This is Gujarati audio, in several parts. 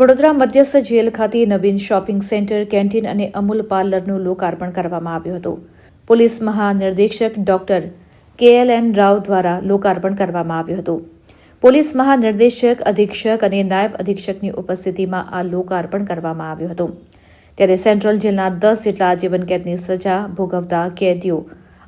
વડોદરા મધ્યસ્થ જેલ ખાતે નવીન શોપિંગ સેન્ટર, કેન્ટીન અને અમૂલ પાર્લરનું લોકાર્પણ કરવામાં આવ્યું હતું. પોલીસ મહાનિર્દેશક doctor K L N Rao દ્વારા લોકાર્પણ કરવામાં આવ્યું હતું. પોલીસ મહાનિર્દેશક, અધિક્ષક અને નાયબ અધિક્ષકની ઉપસ્થિતિમાં આ લોકાર્પણ કરવામાં આવ્યું હતું. ત્યારે સેન્ટ્રલ જેલના દસ જેટલા આજીવન કેદની સજા ભોગવતા કેદીઓ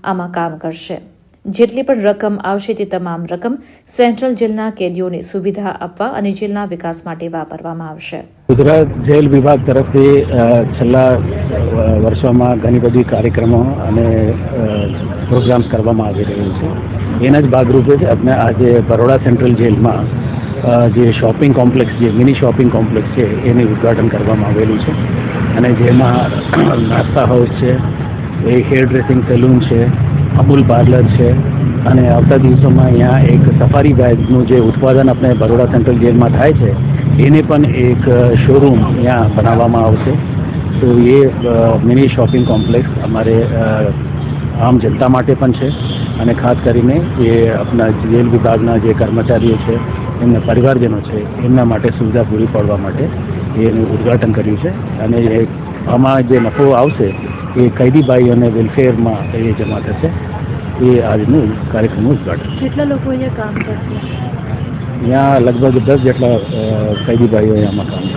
આમાં કામ કરશે. જેટલી પણ રકમ આવશે તે તમામ રકમ સેન્ટ્રલ જેલના કેદીઓને સુવિધા આપવા અને જેલના વિકાસ માટે વાપરવામાં આવશે. ગુજરાત જેલ વિભાગ તરફથી છેલ્લા વર્ષોમાં ઘણી બધી કાર્યક્રમો અને પ્રોગ્રામ્સ કરવામાં આવી રહ્યું છે. એના જ ભાગરૂપે જ આપણે આજે બરોડા સેન્ટ્રલ જેલમાં જે શોપિંગ કોમ્પ્લેક્સ જે મિની શોપિંગ કોમ્પ્લેક્સ છે, એનું ઉદ્ઘાટન કરવામાં આવેલું છે. અને જેમાં નાસ્તા હાઉસ છે, એ હેર ડ્રેસિંગ સલૂન છે અમૂલ પાર્લર છે અને આવતા દિવસોમાં અહીંયા એક સફારી બાઇકનું જે ઉત્પાદન આપણે બરોડા સેન્ટ્રલ જેલમાં થાય છે, એને પણ એક શોરૂમ અહીંયા બનાવવામાં આવશે. તો એ મિની શોપિંગ કોમ્પ્લેક્સ અમારે આમ જનતા માટે પણ છે અને ખાસ કરીને એ આપણા જેલ વિભાગના જે કર્મચારીઓ છે, એમના પરિવારજનો છે, એમના માટે સુવિધા પૂરી પાડવા માટે એનું ઉદ્ઘાટન કર્યું છે. અને આમાં જે નફો આવશે એ કૈદીભાઈઓને વેલફેરમાં એ જમા થશે એ આજનું કાર્યક્રમનું ઉદઘાટન. કેટલા લોકો અહીંયા કામ કરશે? અહીંયા લગભગ દસ જેટલા કૈદીભાઈઓ આમાં કામ